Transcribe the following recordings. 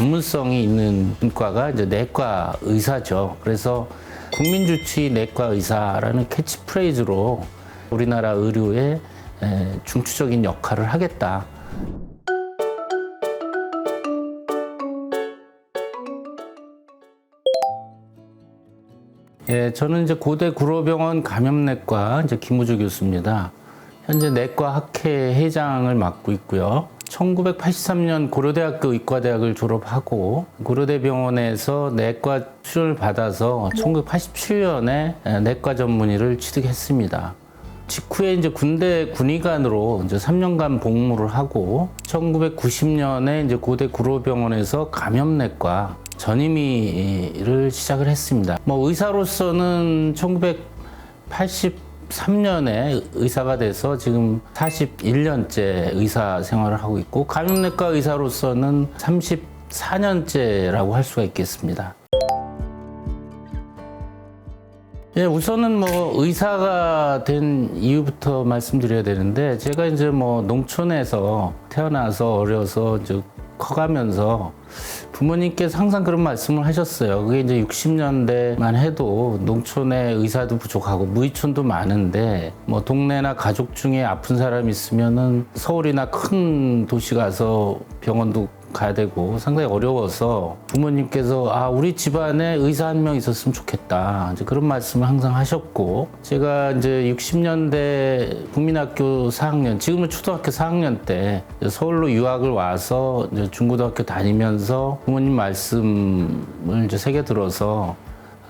전문성이 있는 분과가 이제 내과 의사죠. 그래서 국민주치 내과 의사라는 캐치프레이즈로 우리나라 의료에 에, 중추적인 역할을 하겠다. 예, 저는 이제 고대 구로병원 감염내과 이제 김우주 교수입니다. 현재 내과 학회 회장을 맡고 있고요. 1983년 고려대학교 의과대학을 졸업하고 고려대병원에서 내과 수련을 받아서 1987년에 내과 전문의를 취득했습니다. 직후에 이제 군대 군의관으로 이제 3년간 복무를 하고 1990년에 이제 고대 구로병원에서 감염내과 전임의를 시작을 했습니다. 뭐 의사로서는 1983년에 의사가 돼서 지금 41년째 의사 생활을 하고 있고 감염내과 의사로서는 34년째라고 할 수가 있겠습니다. 예, 우선은 뭐 의사가 된 이유부터 말씀드려야 되는데 제가 이제 뭐 농촌에서 태어나서 어려서 이제 커가면서 부모님께서 항상 그런 말씀을 하셨어요. 그게 이제 60년대만 해도 농촌에 의사도 부족하고 무의촌도 많은데 뭐 동네나 가족 중에 아픈 사람 있으면은 서울이나 큰 도시 가서 병원도 가야 되고 상당히 어려워서 부모님께서 아 우리 집안에 의사 한 명 있었으면 좋겠다 이제 그런 말씀을 항상 하셨고 제가 이제 60년대 국민학교 4학년 지금은 초등학교 4학년 때 서울로 유학을 와서 이제 중고등학교 다니면서 부모님 말씀을 이제 새겨 들어서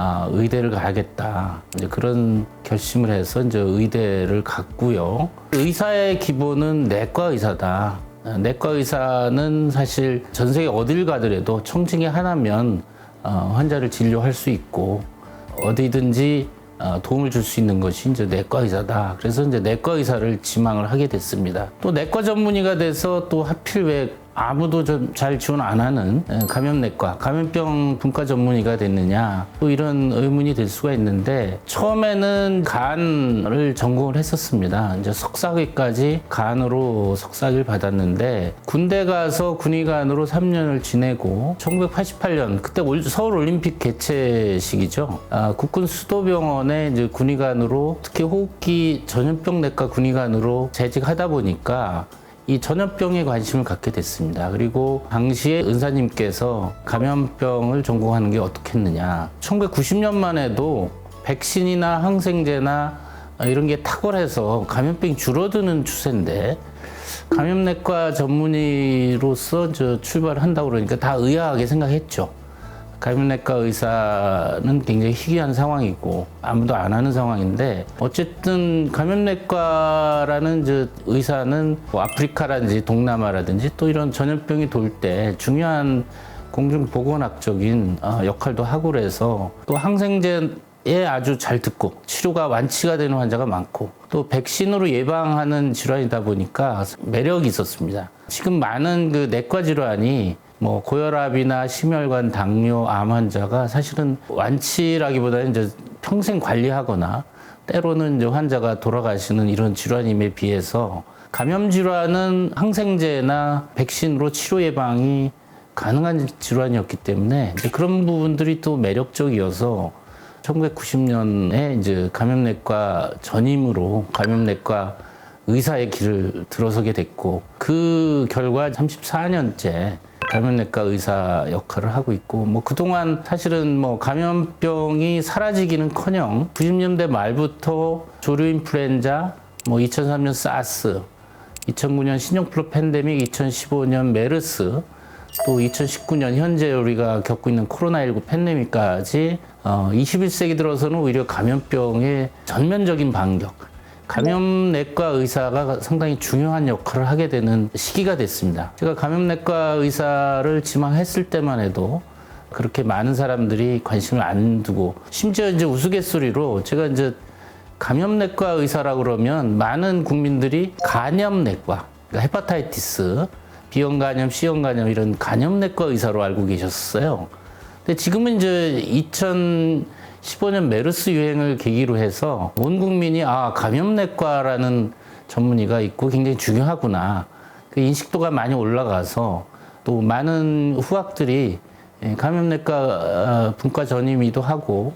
아, 의대를 가야겠다. 이제 그런 결심을 해서 이제 의대를 갔고요. 의사의 기본은 내과 의사다. 아, 내과 의사는 사실 전 세계 어딜 가더라도 청진기 하나면 어, 환자를 진료할 수 있고 어디든지 어, 도움을 줄 수 있는 것이 이제 내과 의사다. 그래서 이제 내과 의사를 지망을 하게 됐습니다. 또 내과 전문의가 돼서 또 하필 왜 아무도 좀 잘 지원 안 하는 에, 감염내과, 감염병 분과 전문의가 됐느냐 또 이런 의문이 들 수가 있는데 처음에는 간을 전공을 했었습니다. 이제 석사기까지 간으로 석사기를 받았는데 군대 가서 군의관으로 3년을 지내고 1988년 그때 올- 서울 올림픽 개최 시기죠. 아, 국군 수도병원에 이제 군의관으로 특히 호흡기 전염병 내과 군의관으로 재직하다 보니까 이 전염병에 관심을 갖게 됐습니다. 그리고 당시에 은사님께서 감염병을 전공하는 게 어떻겠느냐. 1990년만 해도 백신이나 항생제나 이런 게 탁월해서 감염병이 줄어드는 추세인데 감염내과 전문의로서 저 출발을 한다고 그러니까 다 의아하게 생각했죠. 감염내과 의사는 굉장히 희귀한 상황이고 아무도 안 하는 상황인데 어쨌든 감염내과라는 저 의사는 뭐 아프리카라든지 동남아라든지 또 이런 전염병이 돌 때 중요한 공중보건학적인 어, 역할도 하고 그래서 또 항생제에 아주 잘 듣고 치료가 완치가 되는 환자가 많고 또 백신으로 예방하는 질환이다 보니까 매력이 있었습니다. 지금 많은 그 내과 질환이 뭐 고혈압이나 심혈관, 당뇨, 암 환자가 사실은 완치라기보다는 이제 평생 관리하거나 때로는 이제 환자가 돌아가시는 이런 질환임에 비해서 감염 질환은 항생제나 백신으로 치료 예방이 가능한 질환이었기 때문에 그런 부분들이 또 매력적이어서 1990년에 이제 감염내과 전임으로 감염내과 의사의 길을 들어서게 됐고 그 결과 34년째 감염내과 의사 역할을 하고 있고 뭐 그동안 사실은 뭐 감염병이 사라지기는커녕 90년대 말부터 조류 인플루엔자 뭐 2003년 사스 2009년 신종플루 팬데믹 2015년 메르스 또 2019년 현재 우리가 겪고 있는 코로나19 팬데믹까지 어, 21세기 들어서는 오히려 감염병의 전면적인 반격 감염내과 의사가 상당히 중요한 역할을 하게 되는 시기가 됐습니다. 제가 감염내과 의사를 지망했을 때만 해도 그렇게 많은 사람들이 관심을 안 두고 심지어 이제 우스갯소리로 제가 이제 감염내과 의사라 그러면 많은 국민들이 간염내과, 그러니까 헤파타이티스, B형 간염, C형 간염 이런 간염내과 의사로 알고 계셨어요. 근데 지금은 이제 2015년 메르스 유행을 계기로 해서 온 국민이 아 감염내과라는 전문의가 있고 굉장히 중요하구나 그 인식도가 많이 올라가서 또 많은 후학들이 예, 감염내과 어, 분과 전임이도 하고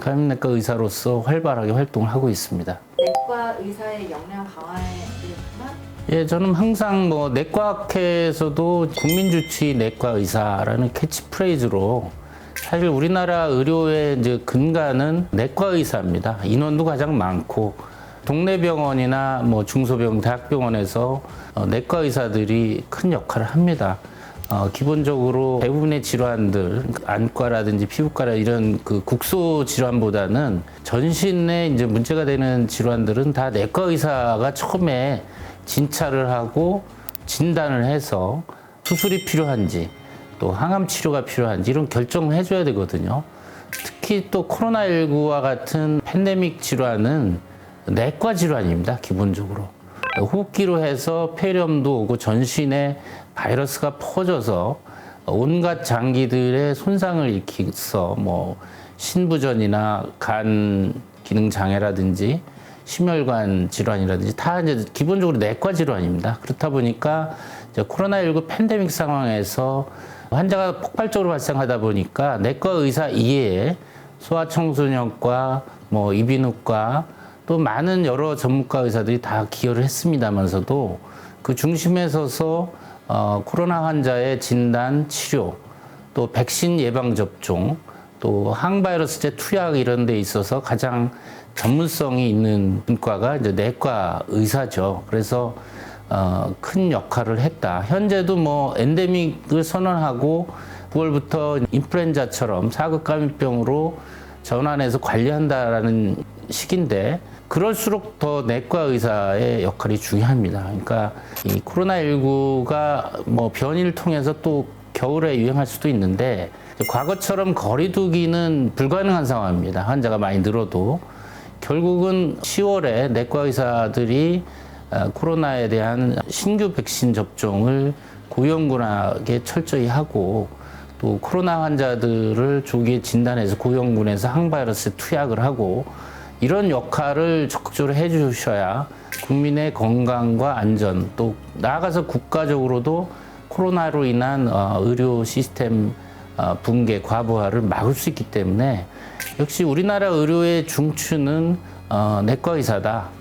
감염내과 의사로서 활발하게 활동을 하고 있습니다. 내과 의사의 역량 강화에만 예, 저는 항상 뭐 내과학회에서도 국민주치 내과 의사라는 캐치프레이즈로 사실 우리나라 의료의 이제 근간은 내과 의사입니다. 인원도 가장 많고 동네 병원이나 뭐 중소병, 대학병원에서 어, 내과 의사들이 큰 역할을 합니다. 어, 기본적으로 대부분의 질환들, 안과라든지 피부과라 이런 그 국소 질환보다는 전신에 이제 문제가 되는 질환들은 다 내과 의사가 처음에 진찰을 하고 진단을 해서 수술이 필요한지 또 항암 치료가 필요한지 이런 결정을 해줘야 되거든요. 특히 또 코로나19와 같은 팬데믹 질환은 내과 질환입니다. 기본적으로. 호흡기로 해서 폐렴도 오고 전신에 바이러스가 퍼져서 온갖 장기들의 손상을 일으켜서 뭐 신부전이나 간 기능 장애라든지 심혈관 질환이라든지 다 이제 기본적으로 내과 질환입니다. 그렇다 보니까 이제 코로나19 팬데믹 상황에서 환자가 폭발적으로 발생하다 보니까 내과 의사 이외에 소아청소년과 뭐 이비인후과 또 많은 여러 전문가 의사들이 다 기여를 했습니다만서도 그 중심에 서서 어, 코로나 환자의 진단, 치료, 또 백신 예방 접종, 또 항바이러스제 투약 이런 데 있어서 가장 전문성이 있는 분과가 이제 내과 의사죠. 그래서 어, 큰 역할을 했다. 현재도 뭐 엔데믹을 선언하고 9월부터 인플루엔자처럼 사급 감염병으로 전환해서 관리한다라는 시기인데 그럴수록 더 내과 의사의 역할이 중요합니다. 그러니까 이 코로나19가 뭐 변이를 통해서 또 겨울에 유행할 수도 있는데 과거처럼 거리두기는 불가능한 상황입니다. 환자가 많이 늘어도 결국은 10월에 내과 의사들이 어, 코로나에 대한 신규 백신 접종을 고위험군하게 철저히 하고 또 코로나 환자들을 조기에 진단해서 고위험군에서 항바이러스 투약을 하고 이런 역할을 적극적으로 해주셔야 국민의 건강과 안전 또 나아가서 국가적으로도 코로나로 인한 어, 의료 시스템 어, 붕괴, 과부하를 막을 수 있기 때문에 역시 우리나라 의료의 중추는 어, 내과 의사다.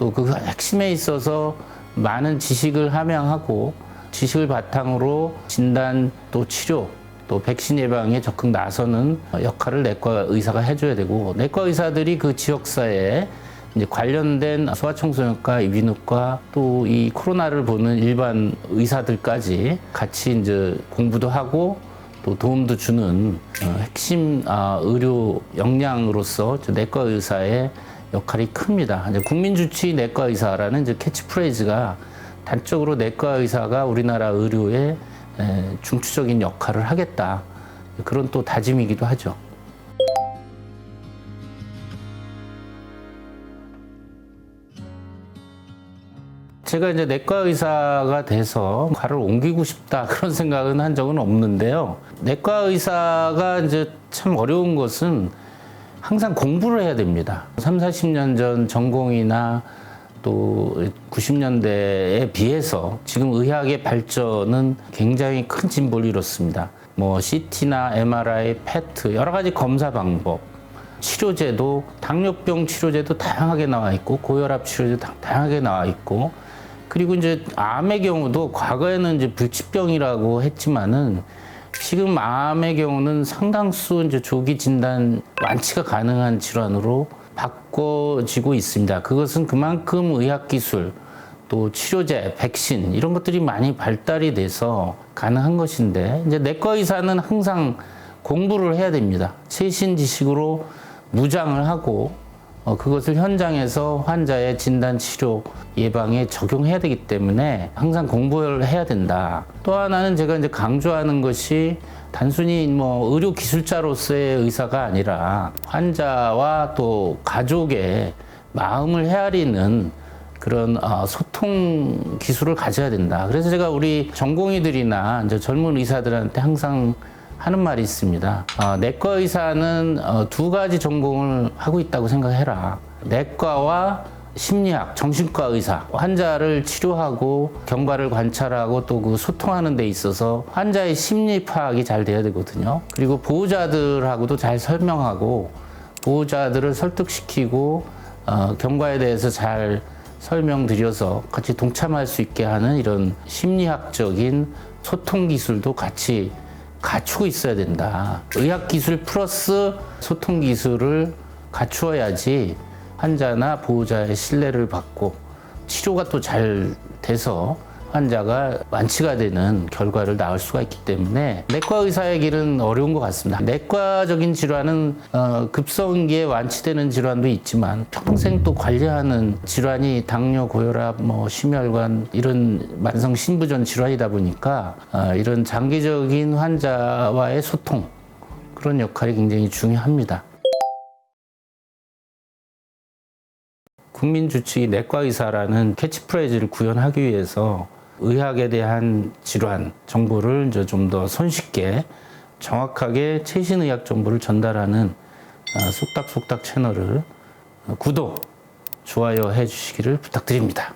또 그 핵심에 있어서 많은 지식을 함양하고 지식을 바탕으로 진단 또 치료 또 백신 예방에 적극 나서는 역할을 내과 의사가 해줘야 되고 내과 의사들이 그 지역사회에 이제 관련된 소아청소년과 이비인후과 또 이 코로나를 보는 일반 의사들까지 같이 이제 공부도 하고 또 도움도 주는 어, 핵심 아, 의료 역량으로서 저 내과 의사의 역할이 큽니다. 이제 국민주치 내과 의사라는 이제 캐치프레이즈가 단적으로 내과 의사가 우리나라 의료에 에, 중추적인 역할을 하겠다. 그런 또 다짐이기도 하죠. 제가 이제 내과 의사가 돼서 과를 옮기고 싶다 그런 생각은 한 적은 없는데요. 내과 의사가 이제 참 어려운 것은 항상 공부를 해야 됩니다. 3, 40년 전 전공이나 또 90년대에 비해서 지금 의학의 발전은 굉장히 큰 진보를 이뤘습니다. 뭐 CT나 MRI, PET 여러 가지 검사 방법, 치료제도 당뇨병 치료제도 다양하게 나와 있고 고혈압 치료제도 다- 다양하게 나와 있고 그리고 이제 암의 경우도 과거에는 이제 불치병이라고 했지만은 지금 암의 경우는 상당수 이제 조기 진단 완치가 가능한 질환으로 바꿔지고 있습니다. 그것은 그만큼 의학 기술 또 치료제, 백신 이런 것들이 많이 발달이 돼서 가능한 것인데 이제 내과 의사는 항상 공부를 해야 됩니다. 최신 지식으로 무장을 하고 어, 그것을 현장에서 환자의 진단 치료 예방에 적용해야 되기 때문에 항상 공부를 해야 된다. 또 하나는 제가 이제 강조하는 것이 단순히 뭐 의료 기술자로서의 의사가 아니라 환자와 또 가족의 마음을 헤아리는 그런 어, 소통 기술을 가져야 된다. 그래서 제가 우리 전공의들이나 이제 젊은 의사들한테 항상 하는 말이 있습니다. 어, 내과 의사는 어, 두 가지 전공을 하고 있다고 생각해라. 내과와 심리학, 정신과 의사, 환자를 치료하고 경과를 관찰하고 또 그 소통하는 데 있어서 환자의 심리 파악이 잘 돼야 되거든요. 그리고 보호자들하고도 잘 설명하고 보호자들을 설득시키고 어, 경과에 대해서 잘 설명드려서 같이 동참할 수 있게 하는 이런 심리학적인 소통 기술도 같이 갖추고 있어야 된다. 의학 기술 플러스 소통 기술을 갖추어야지 환자나 보호자의 신뢰를 받고 치료가 또 잘 돼서 환자가 완치가 되는 결과를 낳을 수가 있기 때문에 내과 의사의 길은 어려운 것 같습니다. 내과적인 질환은 어, 급성기에 완치되는 질환도 있지만 평생 또 관리하는 질환이 당뇨, 고혈압, 뭐 심혈관 이런 만성 신부전 질환이다 보니까 어, 이런 장기적인 환자와의 소통 그런 역할이 굉장히 중요합니다. 국민 주치의 내과 의사라는 캐치프레이즈를 구현하기 위해서 의학에 대한 질환 정보를 이제 좀 더 손쉽게 정확하게 최신 의학 정보를 전달하는 아, 속닥속닥 채널을 어, 구독, 좋아요 해주시기를 부탁드립니다.